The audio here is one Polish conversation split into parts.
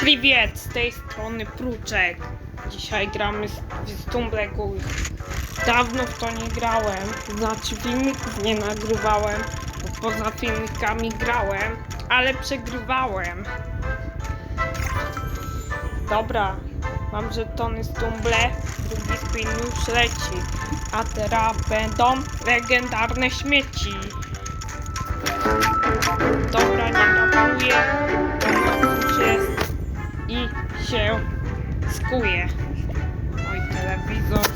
Priwiet, z tej strony Pruczek. Dzisiaj gramy z, z Tumblegull. Dawno w to nie grałem, znaczy filmików nie nagrywałem, bo poza filmikami grałem, ale przegrywałem. Dobra, mam żetony z Tumble, drugi spin już leci, a teraz będą legendarne śmieci. Dobra, nie napałuję się skuje. Oj, telewizor.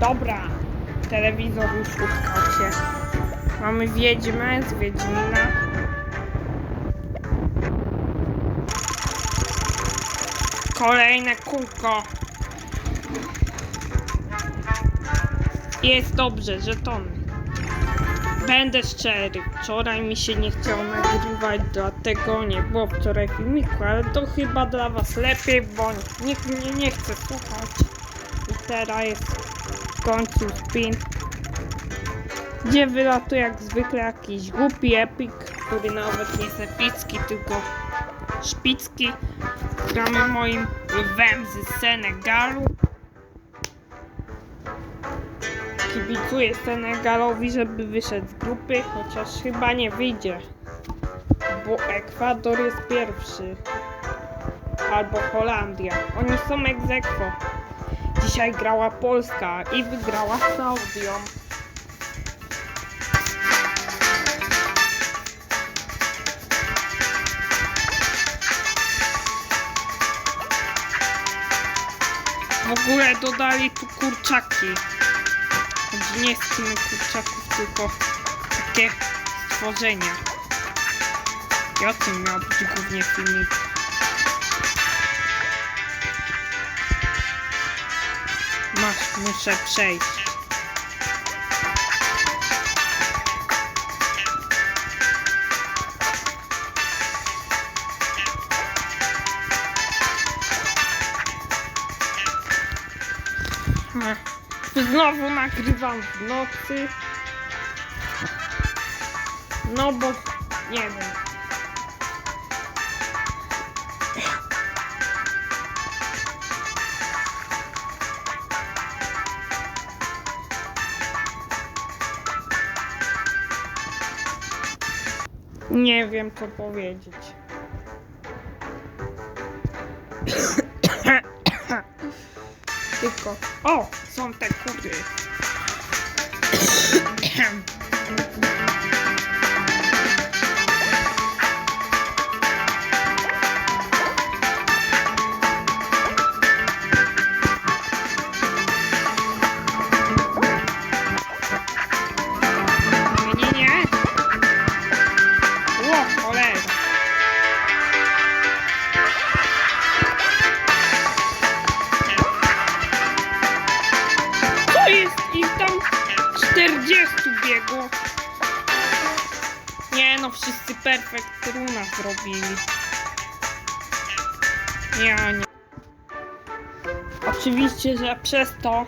Dobra, telewizor już utkał się. Mamy Wiedźmę z Wiedźmina. Kolejne kółko. Jest dobrze, żetony. Będę szczery, wczoraj mi się nie chciało nagrywać, dlatego nie było wczoraj filmiku, ale to chyba dla was lepiej, bo nikt mnie nie chce słuchać. I teraz jest w końcu spin, gdzie wylatuje jak zwykle jakiś głupi epik, który nawet nie jest epicki, tylko szpicki. Gramy moim lwem z Senegalu. Kibicuję Senegalowi, żeby wyszedł z grupy, chociaż chyba nie wyjdzie. Bo Ekwador jest pierwszy. Albo Holandia. Oni są ex. Dzisiaj grała Polska i wygrała z Saudią. W ogóle dodali tu kurczaki. Choć nie skiny kurczaków, tylko takie stworzenia. I o tym miał być głównie filmik. Masz, muszę przejść. Ech, Znowu nagrywam w nocy. No bo nie wiem. Nie wiem co powiedzieć. Tylko. O! Są te kury. runa zrobili. Ja nie. Oczywiście, że przez to,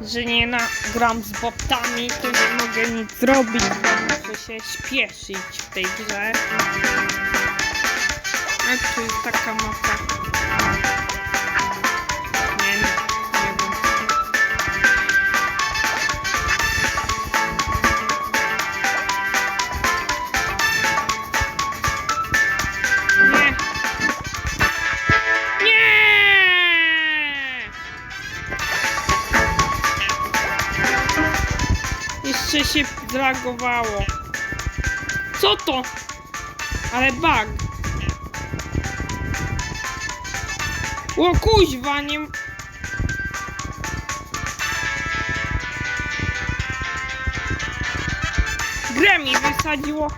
że nie nagram z botami, to nie mogę nic zrobić, bo muszę się śpieszyć w tej grze. A tu jest taka mapa. Zlagowało. Co to? Ale bug. O kuźwa, nie... Grę mi wysadziło.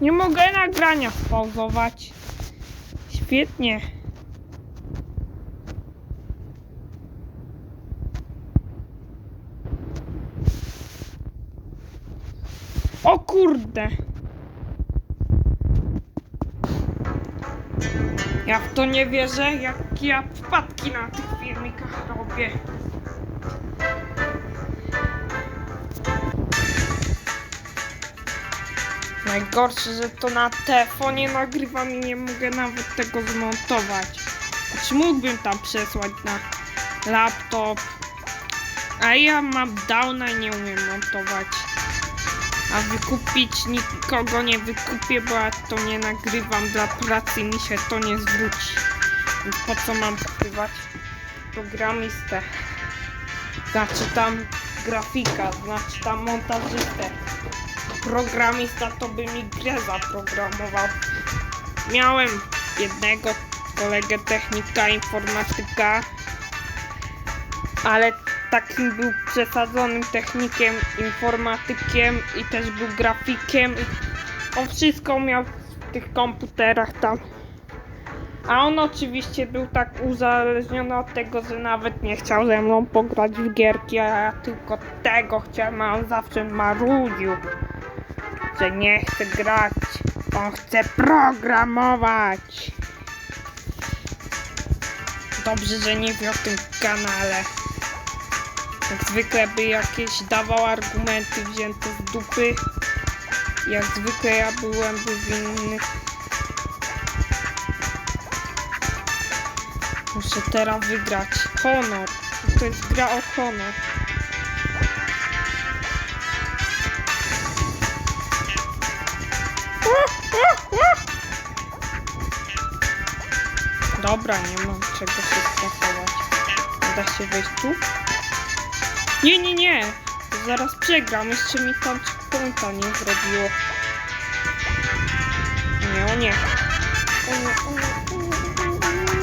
Nie mogę nagrania spauzować. Świetnie. O kurde. Ja w to nie wierzę, jak ja wpadki na tych filmikach robię. Najgorsze, że to na telefonie nagrywam i nie mogę nawet tego zmontować. Znaczy mógłbym tam przesłać na laptop, a ja mam downa i nie umiem montować. A wykupić nikogo nie wykupię, bo ja to nie nagrywam dla pracy, mi się to nie zwróci. Po co mam pokrywać programistę? Znaczy tam grafika, znaczy tam montażystę. Programista to by mi grę zaprogramował. Miałem jednego kolegę technika informatyka, ale takim był przesadzonym technikiem, informatykiem i też był grafikiem. I on wszystko miał w tych komputerach tam. A on oczywiście był tak uzależniony od tego, że nawet nie chciał ze mną pograć w gierki, a ja tylko tego chciałem, a on zawsze marudził, że nie chce grać. On chce programować. Dobrze, że nie wie o tym kanale. Jak zwykle by jakieś dawał argumenty wzięte z dupy. Jak zwykle ja byłem by winny. Muszę teraz wygrać. Honor. To jest gra o honor. Dobra, nie mam czego się stresować. Da się wejść tu? Nie, nie, nie! Zaraz przegram, jeszcze mi tam checkpointa nie zrobiło. Nie, o nie. O nie, o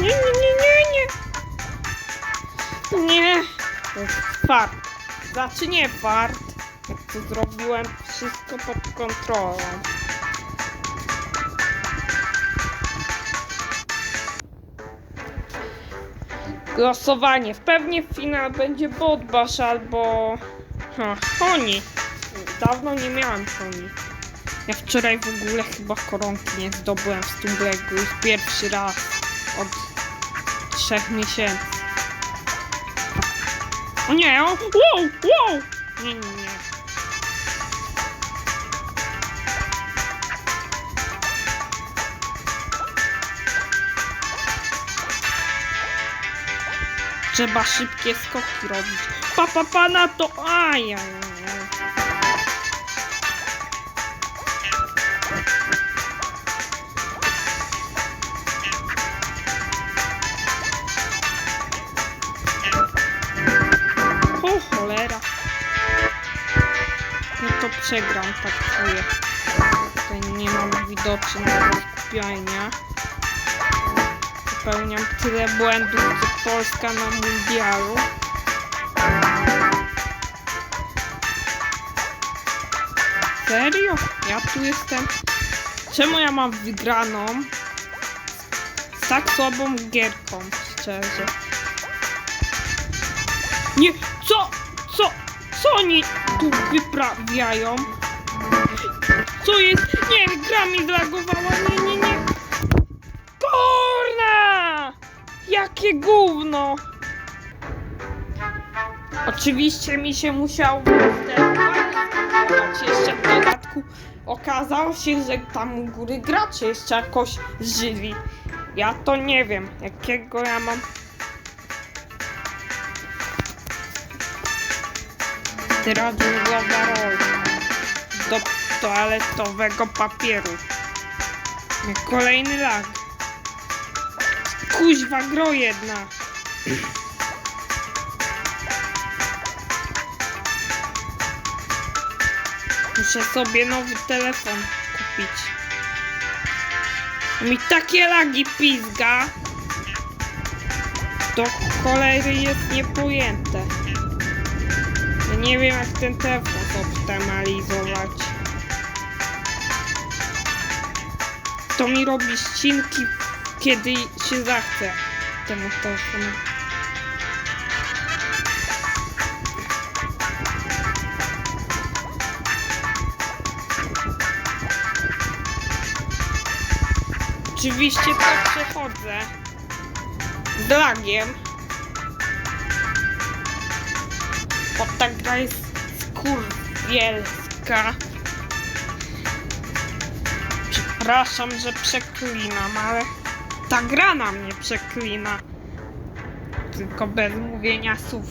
nie, nie, nie, nie, nie, nie, fart. Znaczy nie fart. Jak to zrobiłem wszystko pod kontrolą. Głosowanie. Pewnie finał będzie Botbash albo... Ha, Honi. Dawno nie miałem Honi. Ja wczoraj w ogóle chyba koronki nie zdobyłem w Stumblegu. Już pierwszy raz od trzech miesięcy. O nie, o! Wow, wow! Nie, nie, nie. Trzeba szybkie skoki robić. Pa, pa, pa na to! Aj, aj, aj. O cholera. No to przegram, tak czuję. Tutaj nie mam widocznego skupiania. Popełniam tyle błędów, co Polska na mundialu. Serio? Ja tu jestem. Czemu ja mam wygraną z tak słabą gierką, szczerze? Nie, co? Co? Co oni tu wyprawiają? Co jest? Nie, gra mi zlagowała, nie, nie, nie. Gówno! Oczywiście mi się musiał jeszcze w dodatku. Okazało się, że tam u góry gracze jeszcze jakoś żyli. Ja to nie wiem, jakiego ja mam teraz dżunglowa rolka do toaletowego papieru. Kolejny lag. Kuźwa, gro jedna. Muszę sobie nowy telefon kupić. Mi takie lagi pizga. Do cholery jest niepojęte. Ja nie wiem jak ten telefon optymalizować. To mi robi ścinki kiedy się zachce temu telefonowi. Oczywiście to przechodzę. Z. Bo ta gra jest skurwielska. Przepraszam, że przeklinam, ale ta gra na mnie przeklina. Tylko bez mówienia słów.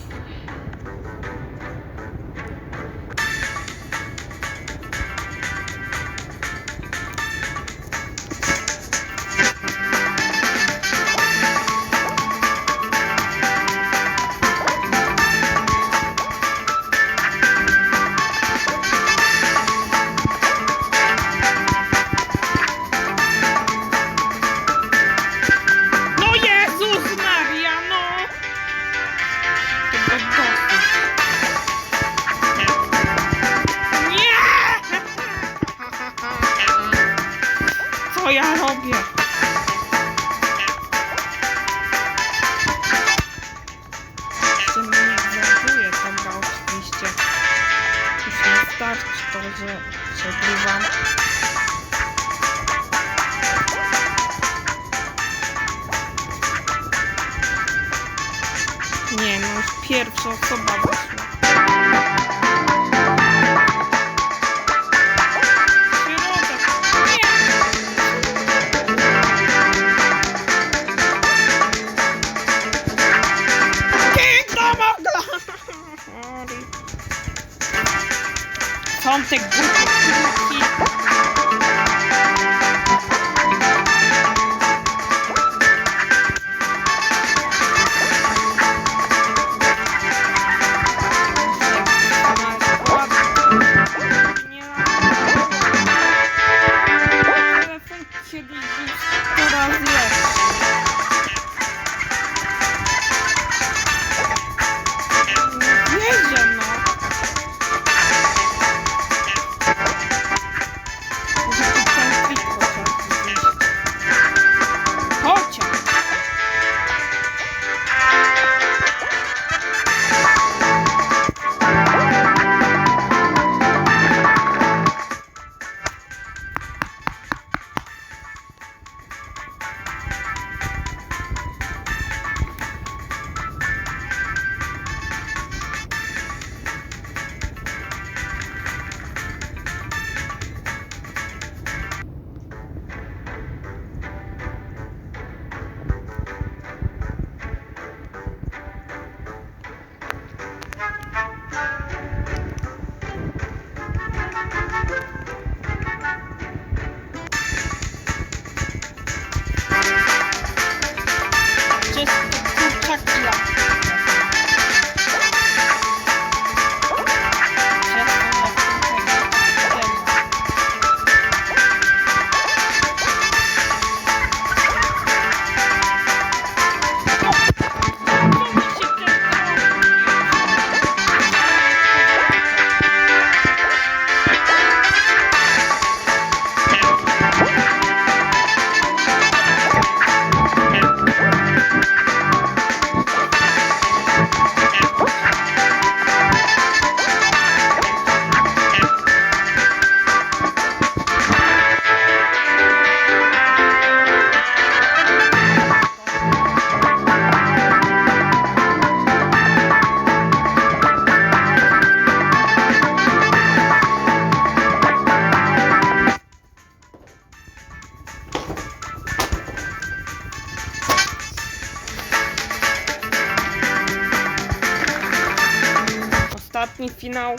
final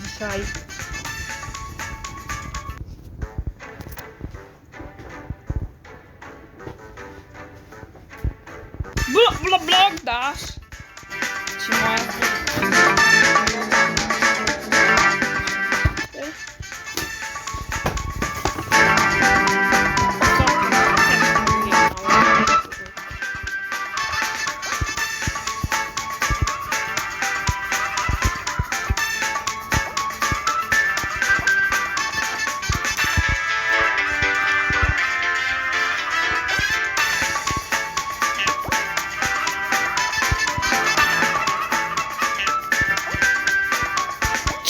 de chai. Blá blá blá, dash.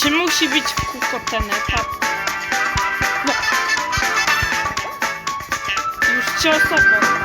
Czy musi być w kółko ten etap? No. Już trzy osoby.